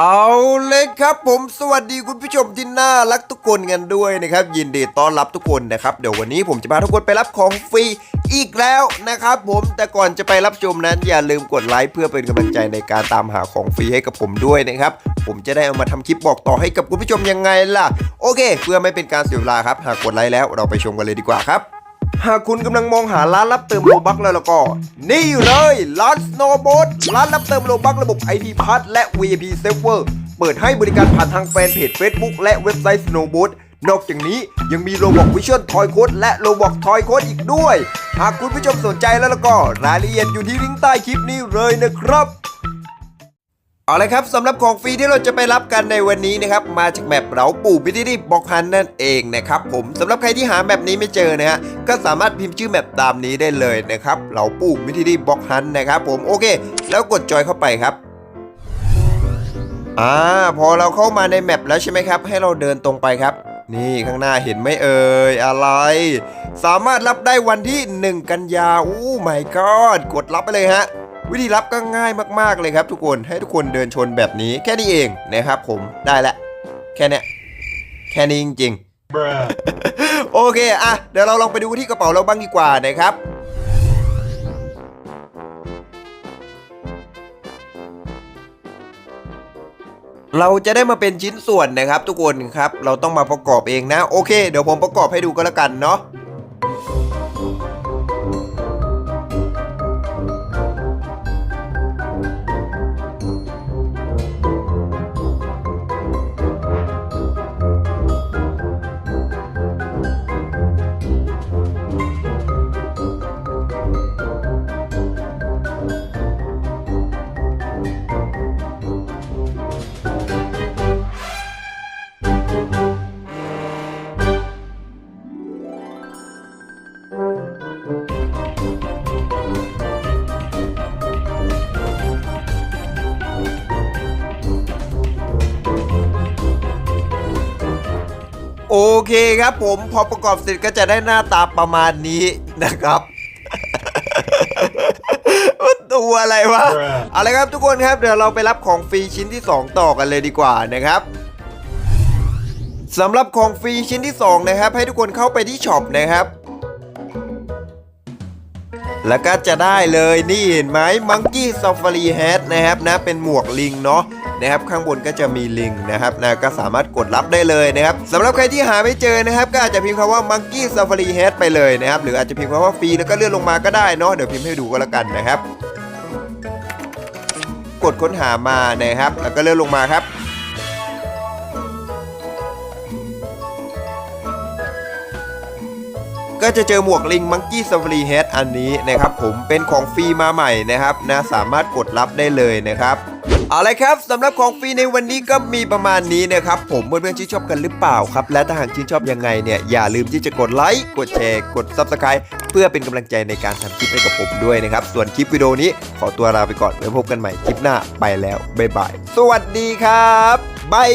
เอาเลยครับผมสวัสดีคุณผู้ชมที่น่ารักทุกคนกันด้วยนะครับ ยินดีต้อนรับทุกคนนะครับ เดี๋ยววันนี้ผมจะพาทุกคนไปรับของฟรีอีกแล้วนะครับ ผมแต่ก่อนจะไปรับชมนั้น อย่าลืมกดไลค์เพื่อเป็นกำลังใจในการตามหาของฟรีให้กับผมด้วยนะครับ ผมจะได้เอามาทำคลิปบอกต่อให้กับคุณผู้ชมยังไงล่ะ โอเค เพื่อไม่เป็นการเสียเวลาครับ หากกดไลค์แล้วเราไปชมกันเลยดีกว่าครับ หากคุณกำลังมองหาร้านรับเติมโลบักแล้วแล้วก็ นี่เลยร้าน Snowboat ร้านรับเติมโลบักระบบ ID Pass และ VIP Server เปิดให้บริการผ่านทางแฟนเพจ Facebook และเว็บไซต์ Snowboat นอกจากนี้ยังมีโลบอกวิชวลทอยโค้ดและโลบอกทอยโค้ดอีกด้วย หากคุณผู้ชมสนใจแล้วแล้วก็ รายละเอียดอยู่ที่ลิงก์ใต้คลิปนี้เลยนะครับ เอาละครับสำหรับของฟรีที่เราจะไปรับกันในวันนี้นะครับมาจากแมปเหลาปู่พิธีรีบบอกฮันนั่นเองนะครับผมสำหรับใครที่หาแมปนี้ไม่เจอนะฮะก็สามารถพิมพ์ชื่อแมปตามนี้ได้เลยนะครับเหลาปู่พิธีรีบบอกฮันนะครับผมโอเค แล้วกดจอยเข้าไปครับอ่าพอเราเข้ามาในแมปแล้วใช่ไหมครับ ให้เราเดินตรงไปครับ นี่ข้างหน้าเห็นไหมเอ่ยอะไร สามารถรับได้วันที่ 1 กันยาอู้ไม่กอดกดรับไปเลยฮะ วิธีรับก็ง่ายมากๆเลยครับ ทุกคนให้ทุกคนเดินชนแบบนี้แค่นี้เองนะครับผมได้แล้วแค่เนี้ยแค่นี้จริงๆ โอเคอะเดี๋ยวเราลองไปดูที่กระเป๋าเราบ้างดีกว่านะครับเราจะได้มาเป็นชิ้นส่วนนะครับทุกคนครับ เราต้องมาประกอบเองนะ โอเค เดี๋ยวผมประกอบให้ดูก็แล้วกันเนาะ โอเคครับผมพอประกอบเสร็จก็จะได้หน้าตาประมาณนี้นะครับตัวอะไรวะ Bruh. เอาละครับทุกคนครับเดี๋ยวเราไปรับของฟรีชิ้นที่ 2 ต่อกันเลยดีกว่านะครับสำหรับของฟรีชิ้นที่ 2 นะครับ ให้ทุกคนเข้าไปที่ช็อปนะครับ แล้วก็จะได้เลยนี่เห็นไหมมังกี้ซ a ฟ a รีแฮทนะครับนะเป็นหมวกลิงเนาะ นะครับข้างบนก็จะมีลิงนะครับนะก็สามารถกดรับได้เลยนะครับสำหรับใครที่หาไม่เจอนะครับ ก็อาจจะพิมพ์คำว่ามังกี้ซ a ฟ a รีแฮทไปเลยนะครับหรืออาจจะพิมพ์คำว่าฟรีแล้วก็เลื่อนลงมาก็ได้เนาะเดี๋ยวพิมพ์ให้ดูก็แล้วกันนะครับ กดค้นหามานะครับ แล้วก็เลื่อนลงมาครับก็จะเจอหมวกลิงมังกี้ซ a ฟ a รีเฮดอันนี้นะครับผมเป็นของฟรีมาใหม่นะครับนะสามารถกดรับได้เลยนะครับ เอาละครับสำหรับของฟรีในวันนี้ก็มีประมาณนี้นะครับผมเพื่อนๆชื่นชอบกันหรือเปล่าครับ และถ้าหากชื่นชอบยังไงเนี่ยอย่าลืมที่จะกดไลค์กดแชร์กด Subscribe เพื่อเป็นกำลังใจในการทำคลิปให้กับผมด้วยนะครับ ส่วนคลิปวิดีโอนี้ขอตัวลาไปก่อนไว้พบกันใหม่คลิปหน้าไปแล้วบ๊ายบายสวัสดีครับบาย